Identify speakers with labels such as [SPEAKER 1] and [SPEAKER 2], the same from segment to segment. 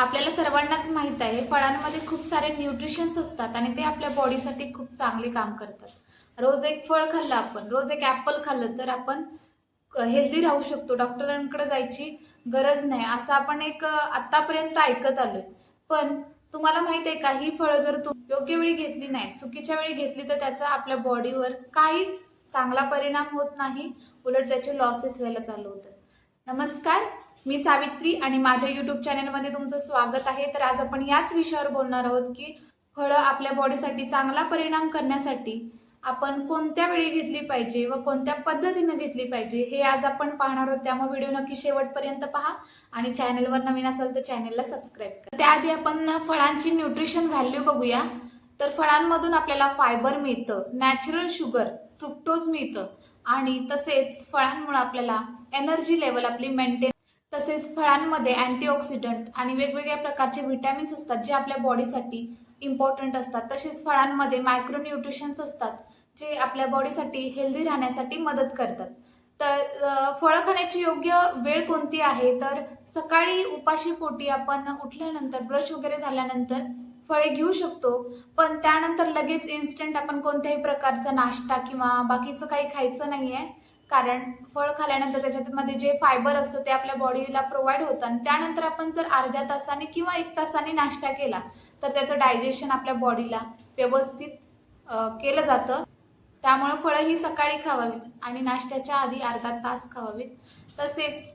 [SPEAKER 1] आपल्याला सर्वांनाच माहीत आहे फळांमध्ये खूप सारे न्यूट्रिशन्स असतात आणि ते आपल्या बॉडीसाठी खूप चांगले काम करतात. रोज एक फळ खाल्लं आपण रोज एक ॲपल खाल्लं तर आपण हेल्दी राहू शकतो. डॉक्टरांकडे जायची गरज नाही. असं आपण एक आत्तापर्यंत ऐकत आलोय. पण तुम्हाला माहीत आहे का ही फळं जर तू योग्य वेळी घेतली नाही चुकीच्या वेळी घेतली तर त्याचा आपल्या बॉडीवर काहीच चांगला परिणाम होत नाही. उलट त्याचे लॉसेस व्हायला चालू होतात. नमस्कार. मी सावित्री आणि माझ्या यूट्यूब चॅनलमध्ये तुमचं स्वागत आहे. तर आज आपण याच विषयावर बोलणार आहोत की फळं आपल्या बॉडीसाठी चांगला परिणाम करण्यासाठी आपण कोणत्या वेळी घेतली पाहिजे व कोणत्या पद्धतीनं घेतली पाहिजे हे आज आपण पाहणार आहोत. त्यामुळे व्हिडिओ नक्की शेवटपर्यंत पहा आणि चॅनलवर नवीन असाल तर चॅनलला सबस्क्राईब करा. त्याआधी आपण फळांची न्यूट्रिशन व्हॅल्यू बघूया. तर फळांमधून आपल्याला फायबर मिळतं नॅचरल शुगर फ्रुक्टोज मिळतं आणि तसेच फळांमुळे आपल्याला एनर्जी लेवल आपली मेंटेन तसेच फळांमध्ये अँटीऑक्सिडंट आणि वेगवेगळ्या प्रकारचे व्हिटॅमिन्स असतात जे आपल्या बॉडीसाठी इम्पॉर्टंट असतात. तसेच फळांमध्ये मायक्रोन्यूट्रिशन्स असतात जे आपल्या बॉडीसाठी हेल्दी राहण्यासाठी मदत करतात. तर फळं खाण्याची योग्य वेळ कोणती आहे? तर सकाळी उपाशी पोटी आपण उठल्यानंतर ब्रश वगैरे झाल्यानंतर फळे घेऊ शकतो. पण त्यानंतर लगेच इन्स्टंट आपण कोणत्याही प्रकारचा नाश्ता किंवा बाकीचं काही खायचं नाही आहे कारण फळ खाल्यानंतर त्याच्यामध्ये जे फायबर असतं ते आपल्या बॉडीला प्रोव्हाइड होतं. आणि त्यानंतर आपण जर अर्ध्या तासाने किंवा एक तासाने नाश्ता केला तर त्याचं डायजेशन आपल्या बॉडीला व्यवस्थित केलं जातं. त्यामुळं फळं ही सकाळी खावावीत आणि नाश्त्याच्या आधी अर्धा तास खावावीत. तसेच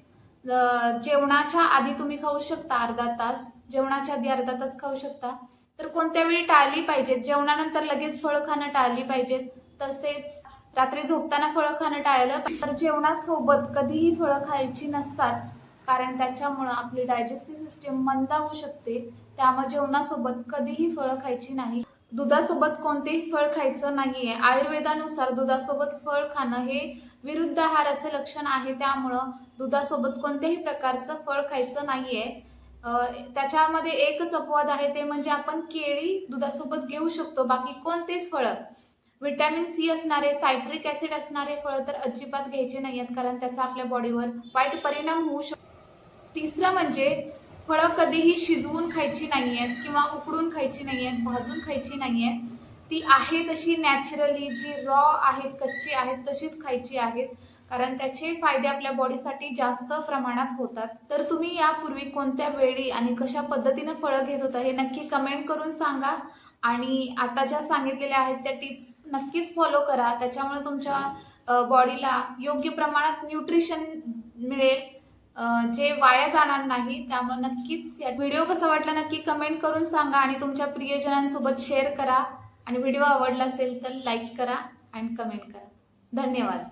[SPEAKER 1] जेवणाच्या आधी तुम्ही खाऊ शकता अर्धा तास. जेवणाच्या आधी अर्धा तास खाऊ शकता. तर कोणत्या वेळी टाळली पाहिजेत? जेवणानंतर लगेच फळं खाणं टाळली पाहिजेत. तसेच रात्री झोपताना फळं खाणं टाळलं तर जेवणासोबत कधीही फळं खायची नसतात. कारण त्याच्यामुळं आपली डायजेस्टिव्ह सिस्टीम मंदावू शकते. त्यामुळे जेवणासोबत कधीही फळं खायची नाही. दुधासोबत कोणतेही फळ खायचं नाहीये. आयुर्वेदानुसार दुधासोबत फळ खाणं हे विरुद्ध आहाराचं लक्षण आहे. त्यामुळं दुधासोबत कोणत्याही प्रकारचं फळ खायचं नाहीये. त्याच्यामध्ये एकच अपवाद आहे. ते म्हणजे आपण केळी दुधासोबत घेऊ शकतो. बाकी कोणतेच फळं. व्हिटॅमिन सी असणारे सायट्रिक ॲसिड असणारे फळं तर अजिबात घ्यायचे नाही आहेत कारण त्याचा आपल्या बॉडीवर वाईट परिणाम होऊ शकतो तिसरं म्हणजे फळं कधीही शिजवून खायची नाही आहेत किंवा उकडून खायची नाही आहेत भाजून खायची नाही आहेत ती आहे तशी नॅचरली जी रॉ आहेत कच्ची आहेत तशीच खायची आहेत कारण त्याचे फायदे आपल्या बॉडीसाठी जास्त प्रमाणात होतात. तर तुम्ही यापूर्वी कोणत्या वेळी आणि कशा पद्धतीनं फळं घेत होता हे नक्की कमेंट करून सांगा. आणि आता ज्या सांगितलेल्या आहेत त्या टिप्स नक्कीच फॉलो करा. त्याच्यामुळे तुमच्या बॉडीला योग्य प्रमाणात न्यूट्रिशन मिळेल. जे वाया जाणार नाही त्यामुळे नक्कीच या व्हिडिओ कसा वाटला नक्की कमेंट करून सांगा आणि तुमच्या प्रियजनांसोबत शेअर करा. आणि व्हिडिओ आवडला असेल तर लाईक करा अँड कमेंट करा. धन्यवाद.